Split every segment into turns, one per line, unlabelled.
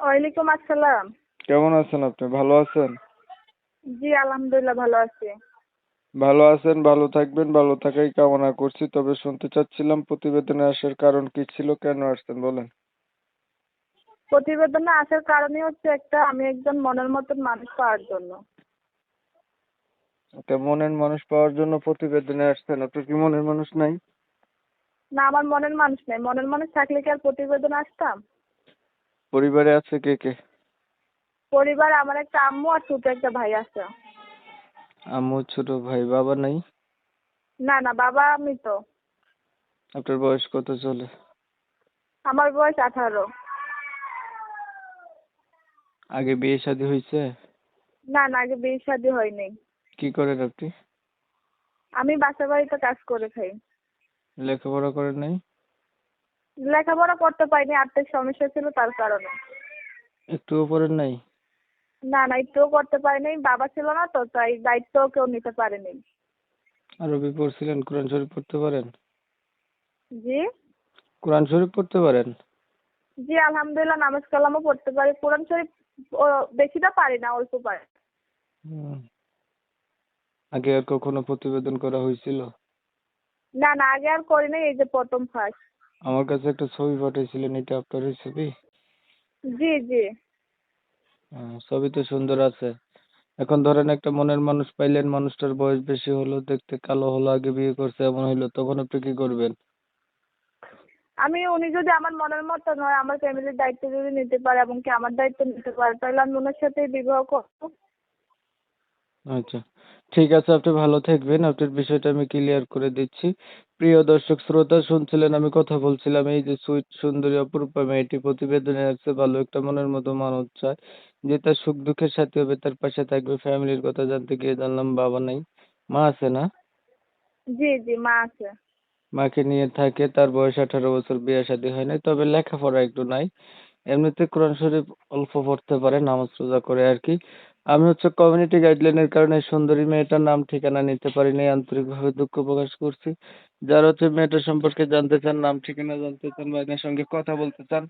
ওয়ালাইকুম আসসালাম।
কেমন আছেন আপনি? ভালো আছেন?
জি আলহামদুলিল্লাহ ভালো আছি।
ভালো আছেন ভালো থাকবেন ভালো থাকাই কামনা করছি। তবে শুনতে চাচ্ছিলাম প্রতিবেদনে আসার কারণ কি ছিল কেন আসছেন বলেন?
প্রতিবেদনে আসার কারণই হচ্ছে একটা আমি একজন মনের মতন মানুষ পাওয়ার জন্য।
একটা মনের মানুষ পাওয়ার জন্য প্রতিবেদনে আসছেন। আপনার কি মনের মানুষ নাই?
না আমার মনের মানুষ নেই। মনের মানুষ থাকলে কি আর প্রতিবেদনে আসতাম?
পরিবারে আছে কে কে?
পরিবার আমার একটা আম্মু আর ছোট একটা ভাই আছে।
আম্মু ছোট ভাই বাবা নাই?
না না বাবা আমি তো
আপনার বয়স কত চলে?
আমার বয়স আঠারো।
আগে বিয়ে শাদী হয়েছে?
না না আগে বিয়ে শাদী হয়নি।
কি করেন আপনি?
আমি বাসা বাড়িতে কাজ করে খাই।
লেখাপড়া করেন নাই?
লেখাপড়া করতে পারিনি আর্থিক সমস্যা ছিল তার কারণে।
একটুও পড়েন নাই?
না না একটুও করতে পারিনি বাবা ছিল না তো তাই দায়িত্বও কেউ নিতে পারেনি।
আরবি পড়ছিলেন কোরআন শরীফ পড়তে পারেন?
জি?
কোরআন শরীফ পড়তে পারেন?
জি আলহামদুলিল্লাহ নামাজ কালামও পড়তে পারি। কোরআন শরীফ বেশিটা পারি না অল্প পারি।
হুম। আগে আর কখনো প্রতিবেদন করা হয়েছিল?
না না আগে আর করিনি এই যে প্রথম ফার্স্ট
আমার কাছে একটা ছবি পাঠিয়েছিলেন এটা আপনারই ছবি
জি জি।
হ্যাঁ, ছবি তো সুন্দর আছে। এখন ধরেন একটা মনের মানুষ পাইলেন মানুষটার বয়স বেশি হলো দেখতে কালো হলো আগে বিয়ে করছে এমন হইল তখন আপনি কি করবেন?
আমি উনি যদি আমার মনের মতো নয় আমার ফ্যামিলির দায়িত্ব যদি নিতে পারে এবং কি আমার দায়িত্ব নিতে পারে তাহলে আমি ওনার সাথে বিবাহ করব।
আচ্ছা ঠিক আছে আপনি ভালো থাকবেন। আপনার বিষয়টা আমি ক্লিয়ার করে দিচ্ছি। প্রিয় দর্শক শ্রোতা শুনছিলেন আমি কথা বলছিলাম এই যে সুইট সুন্দরী অপরূপা মেয়েটি প্রতিবেদনে আছে ভালো একটা মনের মতো মানুষ চায় যে তার সুখ দুঃখের সাথে হবে তার পাশে থাকবে ফ্যামিলির কথা জানতে গিয়ে জানলাম বাবা নাই। মা আছে না?
জি জি মা আছে।
মাকে নিয়ে থাকে তার বয়স আঠারো বছর বিয়ে শাদী হয় নাই তবে লেখাপড়া একটু নাই। এমনিতে কোরআন শরীফ অল্প পড়তে পারে নামাজ রোজা করে আর কি। আমি হচ্ছে কমিউনিটি গাইডলাইনের কারণে সুন্দরী মেয়েটার নাম ঠিকানা নিতে পারিনি, আন্তরিকভাবে দুঃখ প্রকাশ করছি। যারা হচ্ছে মেয়েটার সম্পর্কে জানতে চান, নাম, ঠিকানা জানতে চান বা এনার সঙ্গে কথা বলতে চান,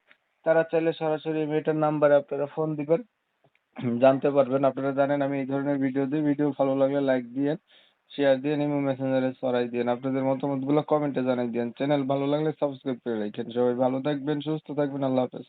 তারা চাইলে সরাসরি মেয়েটার নাম্বারে আপনারা ফোন দিবেন। জানতে পারবেন, আপনারা জানেন আমি এই ধরনের ভিডিও দিই। ভিডিও ভালো লাগলে লাইক দিয়েন শেয়ার দিয়ে ইমো মেসেঞ্জারে ছড়াই দিয়েন, আপনাদের মতামতগুলো কমেন্টে জানাই দিয়েন। চ্যানেল ভালো লাগলে সাবস্ক্রাইব করে রাখেন। সবাই ভালো থাকবেন, সুস্থ থাকবেন, আল্লাহ হাফেজ।